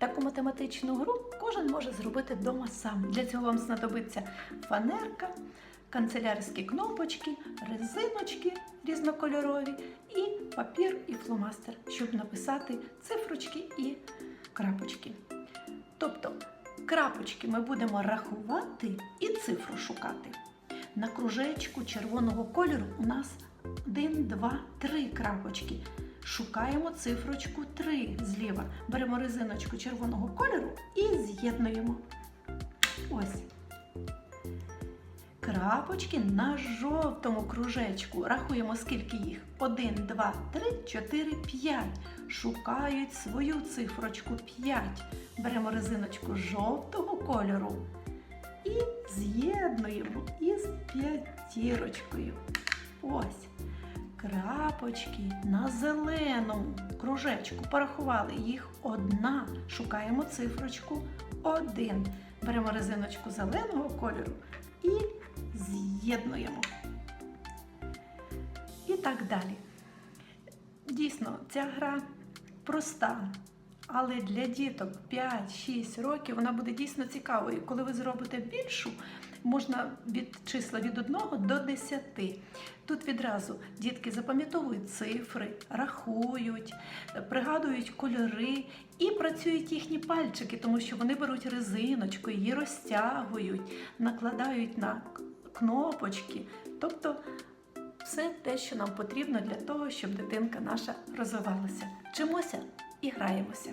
Таку математичну гру кожен може зробити вдома сам. Для цього вам знадобиться фанерка, канцелярські кнопочки, резиночки різнокольорові і папір і фломастер, щоб написати цифрочки і крапочки. Тобто крапочки ми будемо рахувати і цифру шукати. На кружечку червоного кольору у нас 1, 2, 3 крапочки. Шукаємо цифрочку 3 зліва. Беремо резиночку червоного кольору і з'єднуємо. Ось. Крапочки на жовтому кружечку. Рахуємо, скільки їх. 1, 2, 3, 4, 5. Шукають свою цифрочку 5. Беремо резиночку жовтого кольору і з'єднуємо із п'ятірочкою. Ось. Крапочки на зеленому кружечку. Порахували їх одна. Шукаємо цифрочку 1. Беремо резиночку зеленого кольору і з'єднуємо. І так далі. Дійсно, ця гра проста, але для діток 5-6 років вона буде дійсно цікавою. Коли ви зробите більшу, можна від числа від 1 до 10. Тут відразу дітки запам'ятовують цифри, рахують, пригадують кольори і працюють їхні пальчики, тому що вони беруть резиночку, її розтягують, накладають на кнопочки. Тобто все те, що нам потрібно для того, щоб дитинка наша розвивалася. Вчимося і граємося.